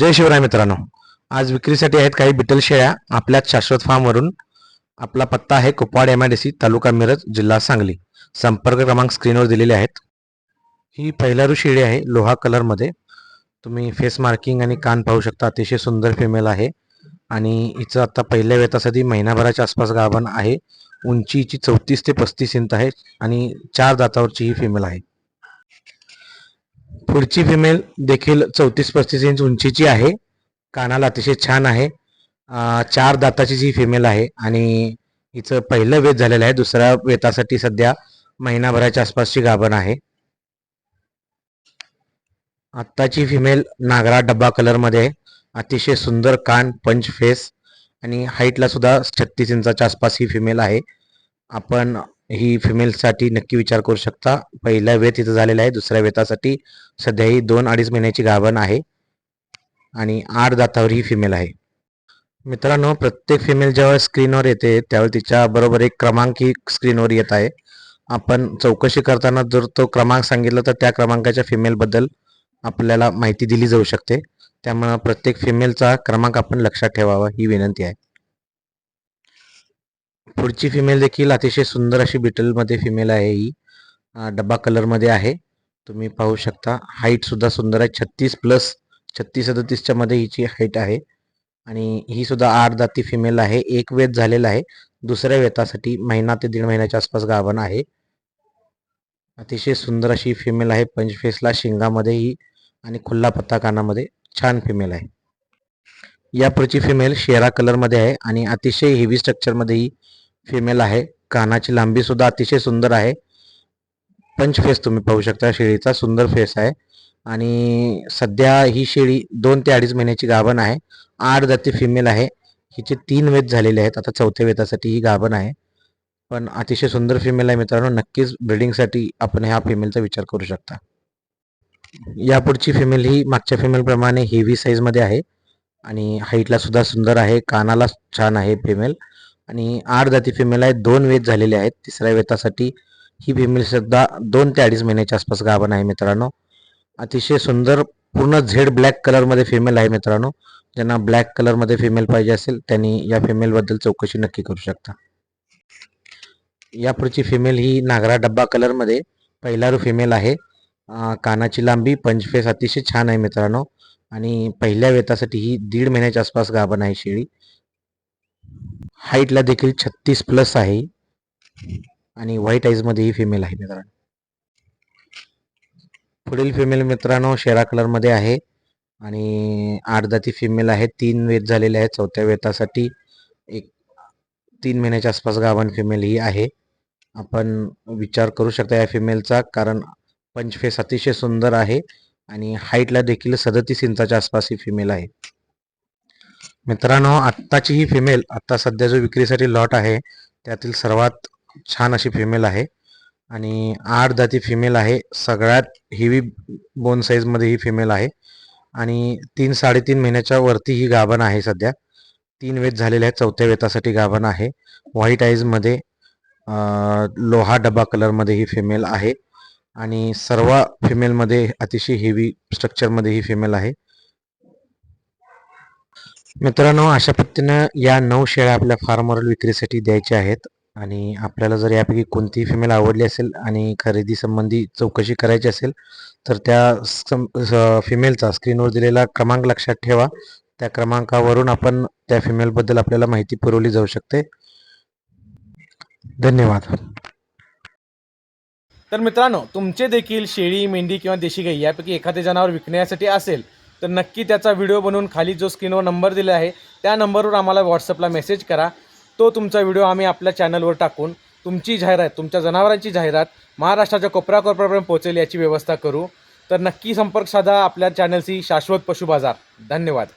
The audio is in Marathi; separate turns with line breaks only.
जय शिवराय मित्रांनो. आज विक्रीसाठी आहेत काही बिटल शेळ्या आपल्याच शाश्वत फार्मवरून आपला पत्ता आहे Kupwad M I D C तालुका मिरज जिल्हा सांगली. संपर्क क्रमांक स्क्रीनवर दिलेले आहेत. ही पहिलारू शेळी आहे लोहा कलरमध्ये तुम्ही फेस मार्किंग आणि कान पाहू शकता अतिशय सुंदर फिमेल आहे. आणि हिचं आता पहिल्या वेतासाठी महिनाभराच्या आसपास गाभण आहे. उंची हिची चौतीस ते पस्तीस इंच आहे आणि चार दातावरची ही फिमेल आहे. पुढची फिमेल देखील चौतीस पस्तीस इंच उंचीची आहे. कानाला अतिशय छान आहे. चार दाताची जी फिमेल आहे आणि हिचं पहिलं वेत झालेलं आहे. दुसऱ्या वेतासाठी सध्या महिनाभराच्या आसपासची गाभण आहे. आत्ताची फिमेल नागरा डब्बा कलरमध्ये आहे. अतिशय सुंदर कान पंच फेस आणि हाईटला सुद्धा छत्तीस इंचाच्या आसपास ही फिमेल आहे. आपण ही फिमेलसाठी नक्की विचार करू शकता. पहिला वेत इथं झालेला आहे. दुसऱ्या वेतासाठी सध्या ही दोन अडीच महिन्याची गाभण आहे. आणि आठ दातावर ही फिमेल आहे. मित्रांनो प्रत्येक फिमेल जेव्हा स्क्रीनवर येते त्यावेळी तिच्या बरोबर एक क्रमांक ही स्क्रीनवर येत आहे. आपण चौकशी करताना जर तो क्रमांक सांगितला तर त्या क्रमांकाच्या फिमेलबद्दल आपल्याला माहिती दिली जाऊ शकते. त्यामुळं प्रत्येक फिमेलचा क्रमांक आपण लक्षात ठेवावा ही विनंती आहे. पुढची फिमेल देखील अतिशय सुंदर अशी बिटलमध्ये फिमेल आहे ही. डब्बा कलरमध्ये आहे. तुम्ही पाहू शकता. हाईट सुद्धा सुंदर आहे. छत्तीस प्लस छत्तीस सदतीसच्या मध्ये हिची हाईट आहे. आणि ही सुद्धा आठ दाती फिमेल आहे. एक वेत झालेला आहे. दुसऱ्या वेतासाठी महिना ते दीड महिन्याच्या आसपास गाभण आहे. अतिशय सुंदर अशी फिमेल आहे. पंचफेसला शिंगामध्ये ही आणि खुल्ला पत्ता कानामध्ये छान फिमेल आहे. या पुढची फिमेल शेरा कलरमध्ये आहे आणि अतिशय हेवी स्ट्रक्चरमध्ये ही फिमेल आहे. कानाची लांबी सुद्धा अतिशय सुंदर आहे. पंच फेस तुम्ही पाहू शकता. शेळीचा सुंदर फेस आहे. आणि सध्या ही शेळी दोन ते अडीच महिन्याची गाभण आहे. आठ जाती फिमेल आहे. हिचे तीन वेद झालेले आहेत. आता चौथ्या वेतासाठी ही गाभण आहे. पण अतिशय सुंदर फिमेल आहे मित्रांनो. नक्कीच ब्रिडिंगसाठी आपण ह्या फिमेलचा विचार करू शकता. यापुढची फिमेल ही मागच्या फिमेलप्रमाणे हेवी साईजमध्ये आहे. आणि हाईटला सुद्धा सुंदर आहे. कानाला छान आहे फिमेल आणि आठ जाती फिमेल आहेत दोन वेत झालेले आहेत. तिसऱ्या वेतासाठी ही फिमेल सुद्धा दोन ते अडीच महिन्याच्या आसपास गाभण आहे मित्रांनो. अतिशय सुंदर पूर्ण झेड ब्लॅक कलरमध्ये फिमेल आहे मित्रांनो. ज्यांना ब्लॅक कलरमध्ये फिमेल पाहिजे असेल त्यांनी या फिमेलबद्दल चौकशी नक्की करू शकता. या पुढची फिमेल ही नागरा डब्बा कलरमध्ये पहिलारू फिमेल आहे. कानाची लांबी पंचफेस अतिशय छान आहे मित्रांनो. आणि पहिल्या वेतासाठी ही दीड महिन्याच्या आसपास गाभण आहे शेळी. हाईटला देखील छत्तीस प्लस आहे. आणि व्हाईट आईजमध्येही फिमेल आहे मित्रांनो. पुढील फिमेल मित्रांनो शेरा कलरमध्ये आहे. आणि आठ जाती फिमेल आहे. तीन वेत झालेले आहेत. चौथ्या वेतासाठी एक तीन महिन्याच्या आसपास गाभण फिमेल ही आहे. आपण विचार करू शकता या फिमेलचा कारण पंचफेस अतिशय सुंदर आहे. आणि हाईटला देखील सदतीस इंचाच्या आसपास ही फिमेल आहे. मित्रांनो आत्ताची ही फिमेल आत्ता सध्या जो विक्रीसाठी लॉट आहे त्यातील सर्वात छान अशी फिमेल आहे. आणि आठ जाती फिमेल आहे. सगळ्यात हेवी बोन साईजमध्ये ही फिमेल आहे. आणि तीन साडेतीन महिन्याच्या वरती ही गाभण आहे सध्या. तीन वेत झालेले आहेत. चौथ्या वेतासाठी गाभण आहे. व्हाईट आईजमध्ये लोहा डबा कलरमध्ये ही फिमेल आहे. आणि सर्व फिमेलमध्ये अतिशय हेवी स्ट्रक्चरमध्ये ही फिमेल आहे. मित्रांनो अशा पद्धतीनं या नऊ शेळ्या आपल्या फार्मवरील विक्रीसाठी द्यायच्या आहेत. आणि आपल्याला जर यापैकी कोणतीही फिमेल आवडली असेल आणि खरेदी संबंधी चौकशी करायची असेल तर त्या सम फिमेलचा स्क्रीनवर दिलेला क्रमांक लक्षात ठेवा. त्या क्रमांकावरून आपण त्या फिमेलबद्दल आपल्याला माहिती पुरवली जाऊ शकते. धन्यवाद.
तर मित्रांनो तुमचे देखील शेळी मेंढी किंवा देशी गाई यापैकी एखादे जनावर विकण्यासाठी असेल तर नक्की त्याचा व्हिडिओ बनवून खाली जो स्क्रीनवर नंबर दिला आहे त्या नंबरवर आम्हाला व्हॉट्सअपला मेसेज करा. तो तुमचा व्हिडिओ आम्ही आपल्या चॅनलवर टाकून तुमची जाहिरात तुमच्या जनावरांची जाहिरात महाराष्ट्राच्या कोपऱ्याकोपऱ्यापर्यंत पोहोचेल याची व्यवस्था करू. तर नक्की संपर्क साधा आपल्या चॅनलशी शाश्वत पशु बाजार. धन्यवाद.